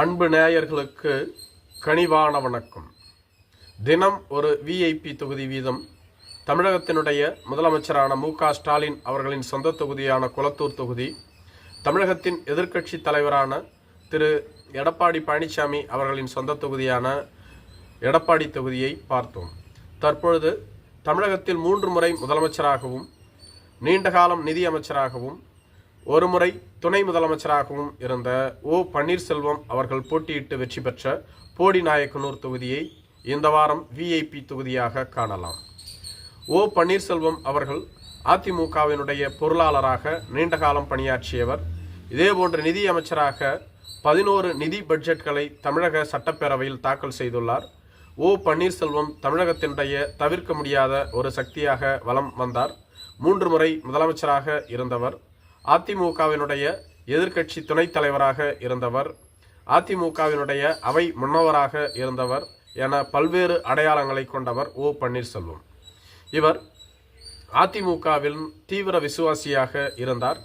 அன்பு நேயர்களுக்கு கனிவான வணக்கம். தினம் ஒரு விஐபி தொகுதி வீதம். தமிழகத்தினுடைய முதலமைச்சரான மு ஸ்டாலின் அவர்களின் சொந்த தொகுதியான குளத்தூர் தொகுதி. தமிழகத்தின் எதிர்க்கட்சி தலைவரான திரு எடப்பாடி பழனிசாமி அவர்களின் சொந்த தொகுதியான எடப்பாடி தொகுதியை பார்த்தோம். தற்பொழுது தமிழகத்தில் மூன்று முறை முதலமைச்சராகவும் நீண்ட காலம் நிதி அமைச்சராகவும் ஒரு முறை துணை முதலமைச்சராகவும் இருந்த ஓ பன்னீர்செல்வம் அவர்கள் போட்டியிட்டு வெற்றி பெற்ற போடி நாயக்கனூர் தொகுதியை இந்த வாரம் விஐபி தொகுதியாக காணலாம். ஓ பன்னீர்செல்வம் அவர்கள் அதிமுகவினுடைய பொருளாளராக நீண்ட காலம் பணியாற்றியவர். இதேபோன்று நிதி அமைச்சராக பதினோரு நிதி பட்ஜெட்களை தமிழக சட்டப்பேரவையில் தாக்கல் செய்துள்ளார். ஓ பன்னீர்செல்வம் தமிழகத்தினுடைய தவிர்க்க முடியாத ஒரு சக்தியாக வலம் வந்தார். மூன்று முறை முதலமைச்சராக இருந்தவர். அதிமுகவினுடைய எதிர்க்கட்சி துணைத் தலைவராக இருந்தவர் அதிமுகவினுடைய அவை முன்னவராக இருந்தவர் என பல்வேறு அடையாளங்களை கொண்டவர் ஓ பன்னீர்செல்வம். இவர் அதிமுகவில் தீவிர விசுவாசியாக இருந்தார்.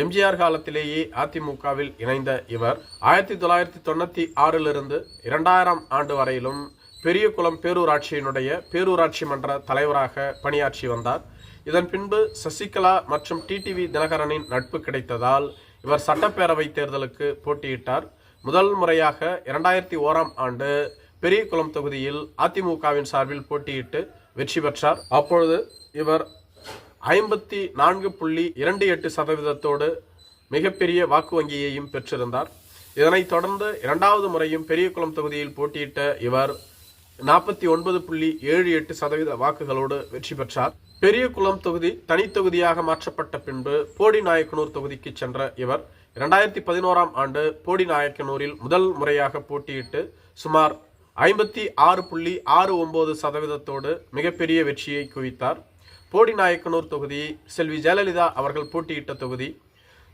எம்ஜிஆர் காலத்திலேயே அதிமுகவில் இணைந்த இவர் ஆயிரத்தி தொள்ளாயிரத்தி தொண்ணூற்றி ஆறிலிருந்து இரண்டாயிரம் ஆண்டு வரையிலும் பெரியகுளம் பேரூராட்சியினுடைய பேரூராட்சி மன்ற தலைவராக பணியாற்றி வந்தார். இதன் பின்பு சசிகலா மற்றும் டிடிவி தினகரனின் நட்பு கிடைத்ததால் இவர் சட்டப்பேரவை தேர்தலுக்கு போட்டியிட்டார். முதல் முறையாக இரண்டாயிரத்தி ஓராம் ஆண்டு பெரியகுளம் தொகுதியில் அதிமுகவின் சார்பில் போட்டியிட்டு வெற்றி பெற்றார். அப்பொழுது இவர் ஐம்பத்தி நான்கு புள்ளி இரண்டு எட்டு சதவீதத்தோடு மிகப்பெரிய வாக்கு வங்கியையும் பெற்றிருந்தார். இதனைத் தொடர்ந்து இரண்டாவது முறையும் பெரியகுளம் தொகுதியில் போட்டியிட்ட இவர் நாற்பத்தி ஒன்பது புள்ளி ஏழு எட்டு சதவீத வாக்குகளோடு வெற்றி பெற்றார். பெரியகுளம் தொகுதி தனித்தொகுதியாக மாற்றப்பட்ட பின்பு போடி நாயக்கனூர் தொகுதிக்கு சென்ற இவர் இரண்டாயிரத்தி பதினோராம் ஆண்டு போடி நாயக்கனூரில் முதல் முறையாக போட்டியிட்டு சுமார் ஐம்பத்தி ஆறு புள்ளி ஆறு ஒன்பது சதவீதத்தோடு மிகப்பெரிய வெற்றியை குவித்தார். போடி நாயக்கனூர் தொகுதி செல்வி ஜெயலலிதா அவர்கள் போட்டியிட்ட தொகுதி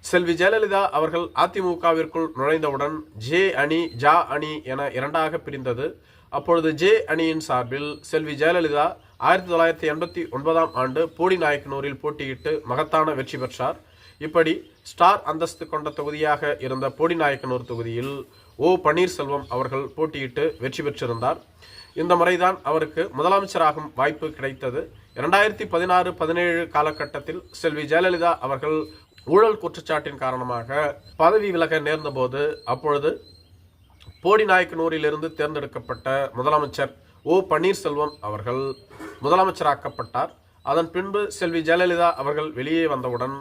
செல்வி ஜெயலலிதா அவர்கள் அதிமுகவிற்குள் நுழைந்தவுடன் ஜே அணி ஜா அணி என இரண்டாக பிரிந்தது. அப்பொழுது ஜே அணியின் சார்பில் செல்வி ஜெயலலிதா ஆயிரத்தி தொள்ளாயிரத்தி எண்பத்தி ஒன்பதாம் ஆண்டு போடி நாயக்கனூரில் போட்டியிட்டு மகத்தான வெற்றி பெற்றார். இப்படி ஸ்டார் அந்தஸ்து கொண்ட தொகுதியாக இருந்த போடி நாயக்கனூர் தொகுதியில் ஓ பன்னீர்செல்வம் அவர்கள் போட்டியிட்டு வெற்றி பெற்றிருந்தார். இந்த முறைதான் அவருக்கு முதலமைச்சராகும் வாய்ப்பு கிடைத்தது. இரண்டாயிரத்தி பதினாறு பதினேழு காலகட்டத்தில் செல்வி ஜெயலலிதா அவர்கள் ஊழல் குற்றச்சாட்டின் காரணமாக பதவி விலக நேர்ந்தபோது அப்பொழுது போடி நாயக்கனூரிலிருந்து தேர்ந்தெடுக்கப்பட்ட முதலமைச்சர் ஓ பன்னீர்செல்வம் அவர்கள் முதலமைச்சராக்கப்பட்டார். அதன் பின்பு செல்வி ஜெயலலிதா அவர்கள் வெளியே வந்தவுடன்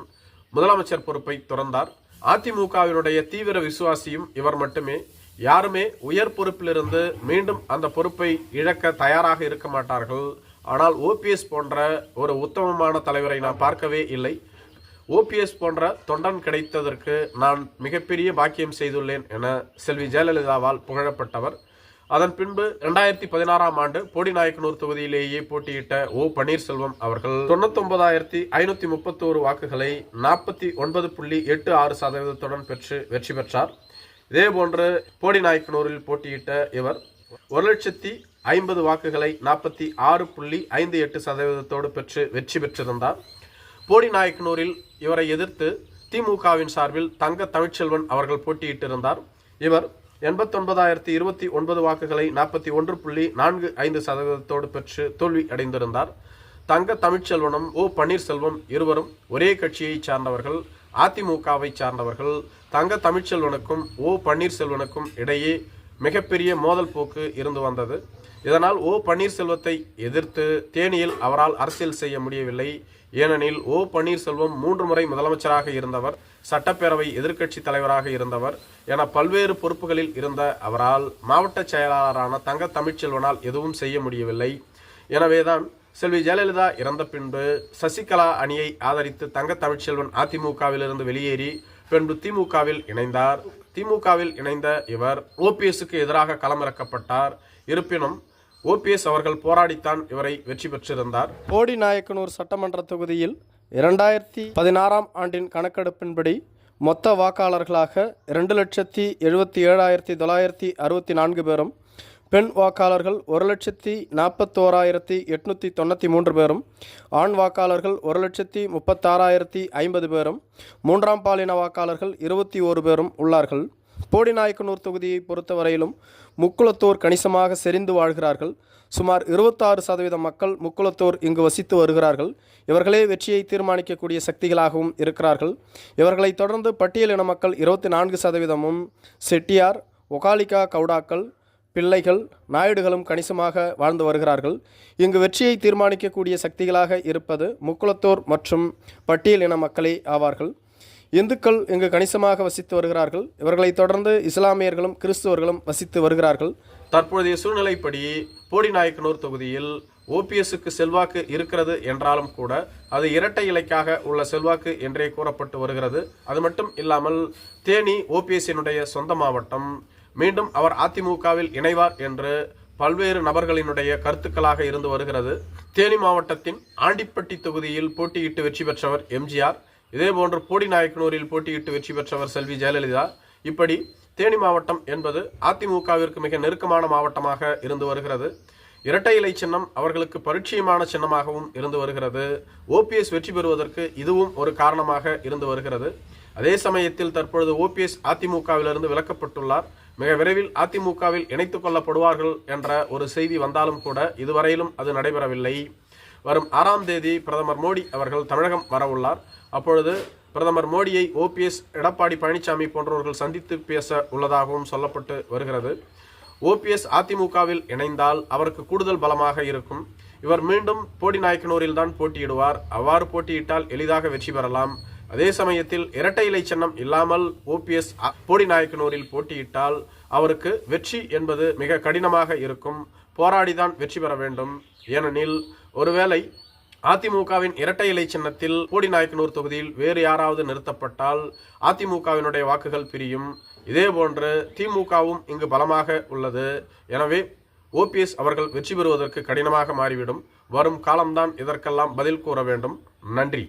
முதலமைச்சர் பொறுப்பை துறந்தார். அதிமுகவினுடைய தீவிர விசுவாசியும் இவர் மட்டுமே. யாருமே உயர் பொறுப்பிலிருந்து மீண்டும் அந்த பொறுப்பை இழக்க தயாராக இருக்க மாட்டார்கள். ஆனால் ஓபிஎஸ் போன்ற ஒரு உத்தமமான தலைவரை நான் பார்க்கவே இல்லை. ஓபிஎஸ் போன்ற தொண்டன் கிடைத்ததற்கு நான் மிகப்பெரிய பாக்கியம் செய்துள்ளேன் என செல்வி ஜெயலலிதாவால் புகழப்பட்டவர். அதன் பின்பு இரண்டாயிரத்தி பதினாறாம் ஆண்டு போடிநாயக்கனூர் தொகுதியிலேயே போட்டியிட்ட ஓ பன்னீர்செல்வம் அவர்கள் தொண்ணூத்தொன்பதாயிரத்தி ஐநூத்தி முப்பத்தோரு வாக்குகளை நாற்பத்தி ஒன்பது புள்ளி எட்டு ஆறு சதவீதத்துடன் பெற்று வெற்றி பெற்றார். இதேபோன்று போடிநாயக்கனூரில் போட்டியிட்ட இவர் ஒரு லட்சத்தி ஐம்பது வாக்குகளை நாற்பத்தி ஆறு புள்ளி ஐந்து எட்டு சதவீதத்தோடு பெற்று வெற்றி பெற்றிருந்தார். போடி நாயக்கனூரில் இவரை எதிர்த்து திமுகவின் சார்பில் தங்க தமிழ்ச்செல்வன் அவர்கள் போட்டியிட்டிருந்தார். இவர் எண்பத்தொன்பதாயிரத்தி இருபத்தி ஒன்பது வாக்குகளை நாற்பத்தி ஒன்று புள்ளி நான்கு ஐந்து சதவீதத்தோடு பெற்று தோல்வி அடைந்திருந்தார். தங்க தமிழ்ச்செல்வனும் ஓ பன்னீர்செல்வம் இருவரும் ஒரே கட்சியைச் சார்ந்தவர்கள் அதிமுகவை சார்ந்தவர்கள் தங்க தமிழ்ச்செல்வனுக்கும் ஓ பன்னீர்செல்வனுக்கும் இடையே மிகப்பெரிய மோதல் போக்கு இருந்து வந்தது. இதனால் ஓ பன்னீர்செல்வத்தை எதிர்த்து தேனியில் அவரால் அரசியல் செய்ய முடியவில்லை. ஏனெனில் ஓ பன்னீர்செல்வம் மூன்று முறை முதலமைச்சராக இருந்தவர் சட்டப்பேரவை எதிர்க்கட்சி தலைவராக இருந்தவர் என பல்வேறு பொறுப்புகளில் இருந்த அவரால் மாவட்ட செயலாளரான தங்க தமிழ்ச்செல்வனால் எதுவும் செய்ய முடியவில்லை. எனவேதான் செல்வி ஜெயலலிதா இறந்த பின்பு சசிகலா அணியை ஆதரித்து தங்க தமிழ்ச்செல்வன் அதிமுகவிலிருந்து வெளியேறி பின்பு திமுகவில் இணைந்தார். திமுகவில் இணைந்த இவர் ஓபிஎஸ்க்கு எதிராக களமிறக்கப்பட்டார். இருப்பினும் ஓபிஎஸ் அவர்கள் போராடித்தான் இவரை வெற்றி பெற்றிருந்தார். போடி நாயக்கனூர் சட்டமன்ற தொகுதியில் இரண்டாயிரத்தி பதினாறாம் ஆண்டின் கணக்கெடுப்பின்படி மொத்த வாக்காளர்களாக இரண்டு லட்சத்தி எழுபத்தி ஏழாயிரத்தி தொள்ளாயிரத்தி அறுபத்தி நான்கு பேரும் பெண் வாக்காளர்கள் ஒரு லட்சத்தி நாற்பத்தோராயிரத்தி எட்நூற்றி தொண்ணூற்றி மூன்று பேரும் ஆண் வாக்காளர்கள் ஒரு லட்சத்தி முப்பத்தாறாயிரத்தி ஐம்பது பேரும் மூன்றாம் பாலின வாக்காளர்கள் இருபத்தி ஓரு பேரும் உள்ளார்கள். போடிநாயக்கனூர் தொகுதியை பொறுத்தவரையிலும் முக்குளத்தோர் கணிசமாக செறிந்து வாழ்கிறார்கள். சுமார் இருபத்தாறு சதவீத மக்கள் முக்குளத்தோர் இங்கு வசித்து வருகிறார்கள். இவர்களே வெற்றியை தீர்மானிக்கக்கூடிய சக்திகளாகவும் இருக்கிறார்கள். இவர்களைத் தொடர்ந்து பட்டியலின மக்கள் இருபத்தி நான்கு சதவீதமும் செட்டியார் ஒகாலிகா கவுடாக்கள் பிள்ளைகள் நாயுடுகளும் கணிசமாக வாழ்ந்து வருகிறார்கள். இங்கு வெற்றியை தீர்மானிக்கக்கூடிய சக்திகளாக இருப்பது முக்குளத்தோர் மற்றும் பட்டியலின மக்களே ஆவார்கள். இந்துக்கள் இங்கு கணிசமாக வசித்து வருகிறார்கள். இவர்களை தொடர்ந்து இஸ்லாமியர்களும் கிறிஸ்துவர்களும் வசித்து வருகிறார்கள். தற்போதைய சூழ்நிலைப்படி போடிநாயக்கனூர் தொகுதியில் ஓபிஎஸ்க்கு செல்வாக்கு இருக்கிறது என்றாலும் கூட அது இரட்டை இலைக்காக உள்ள செல்வாக்கு என்றே கூறப்பட்டு வருகிறது. அது மட்டும் இல்லாமல் தேனி ஓபிஎஸ்ஸினுடைய சொந்த மாவட்டம் மீண்டும் அவர் அதிமுகவில் இணைவார் என்று பல்வேறு நபர்களினுடைய கருத்துக்களாக இருந்து வருகிறது. தேனி மாவட்டத்தின் ஆண்டிப்பட்டி தொகுதியில் போட்டியிட்டு வெற்றி பெற்றவர் எம்ஜிஆர் இதேபோன்று போடிநாயக்கனூரில் போட்டியிட்டு வெற்றி பெற்றவர் செல்வி ஜெயலலிதா. இப்படி தேனி மாவட்டம் என்பது அதிமுகவிற்கு மிக நெருக்கமான மாவட்டமாக இருந்து வருகிறது. இரட்டை இலை சின்னம் அவர்களுக்கு பரிச்சயமான சின்னமாகவும் இருந்து வருகிறது. ஓபிஎஸ் வெற்றி பெறுவதற்கு இதுவும் ஒரு காரணமாக இருந்து வருகிறது. அதே சமயத்தில் தற்பொழுது ஓபிஎஸ் அதிமுகவிலிருந்து விலக்கப்பட்டுள்ளார். மிக விரைவில் அதிமுகவில் இணைத்துக் கொள்ளப்படுவார்கள் என்ற ஒரு செய்தி வந்தாலும் கூட இதுவரையிலும் அது நடைபெறவில்லை. வரும் ஆறாம் தேதி பிரதமர் மோடி அவர்கள் தமிழகம் வரவுள்ளார். அப்பொழுது பிரதமர் மோடியை ஓபிஎஸ் எடப்பாடி பழனிசாமி போன்றவர்கள் சந்தித்து பேச உள்ளதாகவும் சொல்லப்பட்டு வருகிறது. ஓபிஎஸ் அதிமுகவில் இணைந்தால் அவருக்கு கூடுதல் பலமாக இருக்கும். இவர் மீண்டும் போடிநாயக்கனூரில் தான் போட்டியிடுவார். அவ்வாறு போட்டியிட்டால் எளிதாக வெற்றி பெறலாம். அதே சமயத்தில் இரட்டை இலை சின்னம் இல்லாமல் ஓபிஎஸ் போடிநாயக்கனூரில் போட்டியிட்டால் அவருக்கு வெற்றி என்பது மிக கடினமாக இருக்கும். போராடிதான் வெற்றி பெற வேண்டும். ஏனெனில் ஒருவேளை அதிமுகவின் இரட்டை இலை சின்னத்தில் போடிநாயக்கனூர் தொகுதியில் வேறு யாராவது நிறுத்தப்பட்டால் அதிமுகவினுடைய வாக்குகள் பிரியும். இதேபோன்று திமுகவும் இங்கு பலமாக உள்ளது. எனவே ஓபிஎஸ் அவர்கள் வெற்றி பெறுவதற்கு கடினமாக மாறிவிடும். வரும் காலம்தான் இதற்கெல்லாம் பதில் கூற வேண்டும். நன்றி.